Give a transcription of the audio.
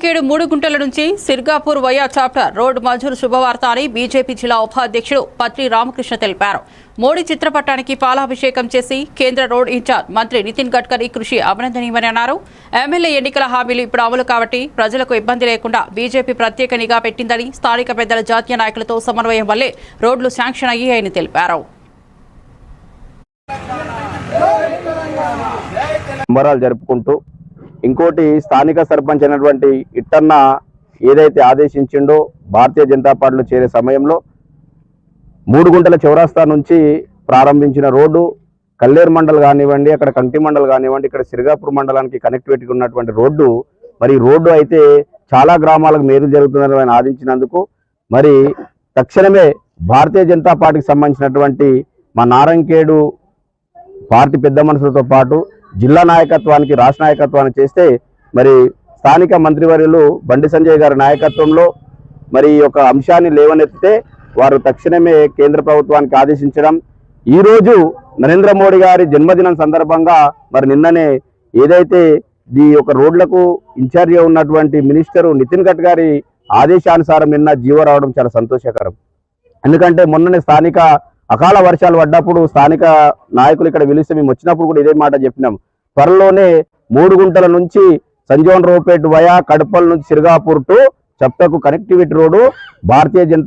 నారాయణఖేడు మూడు గుంటల నుంచి సిర్గాపూర్ వయా చాప్టర్ రోడ్ మంజూరు శుభవార్త అని బీజేపీ జిల్లా ఉపాధ్యక్షుడు పత్రి రామకృష్ణ తెలిపారు. మోడీ చిత్రపటానికి పాలాభిషేకం చేసి కేంద్ర రోడ్ ఇన్ఛార్జ్ మంత్రి నితిన్ గడ్కరీ కృషి అభినందనీయమని అన్నారు. ఎమ్మెల్యే ఎన్నికల హామీలు ఇప్పుడు అమలు కాబట్టి ప్రజలకు ఇబ్బంది లేకుండా బీజేపీ ప్రత్యేక నిఘా పెట్టిందని స్థానిక పెద్దల జాతీయ నాయకులతో సమన్వయం వల్లే రోడ్లు శాంక్షన్ అయ్యాయని తెలిపారు. జరుపుకుంటూ ఇంకోటి స్థానిక సర్పంచ్ అయినటువంటి ఇట్టన్న ఏదైతే ఆదేశించిండో భారతీయ జనతా పార్టీలో చేరే సమయంలో మూడు గుంటల చౌరాస్తా నుంచి ప్రారంభించిన రోడ్డు కల్లేరు మండల్ కానివ్వండి అక్కడ కంటి మండల్ కానివ్వండి ఇక్కడ సిరిగాపూర్ మండలానికి కనెక్టివిటీ ఉన్నటువంటి రోడ్డు మరి రోడ్డు అయితే చాలా గ్రామాలకు మేలు జరుగుతుందని ఆయన ఆదించినందుకు మరి తక్షణమే భారతీయ జనతా పార్టీకి సంబంధించినటువంటి మా నారంకేడు పార్టీ పెద్ద మనుషులతో పాటు జిల్లా నాయకత్వానికి రాష్ట్ర నాయకత్వానికి చేస్తే మరి స్థానిక మంత్రివర్యులు బండి సంజయ్ గారి నాయకత్వంలో మరి ఈ యొక్క అంశాన్ని లేవనెత్తితే వారు తక్షణమే కేంద్ర ప్రభుత్వానికి ఆదేశించడం. ఈ రోజు నరేంద్ర మోడీ గారి జన్మదినం సందర్భంగా మరి నిన్ననే ఏదైతే ఈ యొక్క రోడ్లకు ఇన్ఛార్జిగా ఉన్నటువంటి మినిస్టరు నితిన్ గడ్కరీ ఆదేశానుసారం నిన్న జీవో రావడం చాలా సంతోషకరం. ఎందుకంటే మొన్ననే స్థానిక అకాల వర్షాలు పడ్డప్పుడు స్థానిక నాయకులు ఇక్కడ పిలిస్తే మేము వచ్చినప్పుడు కూడా ఇదే మాట చెప్పినాం. త్వరలోనే మూడు గుంటల నుంచి సంజోన్ రోపేట్ వయా కడపల్ నుంచి సిరిగాపూర్ టు చెప్తకు కనెక్టివిటీ రోడ్డు భారతీయ జనతా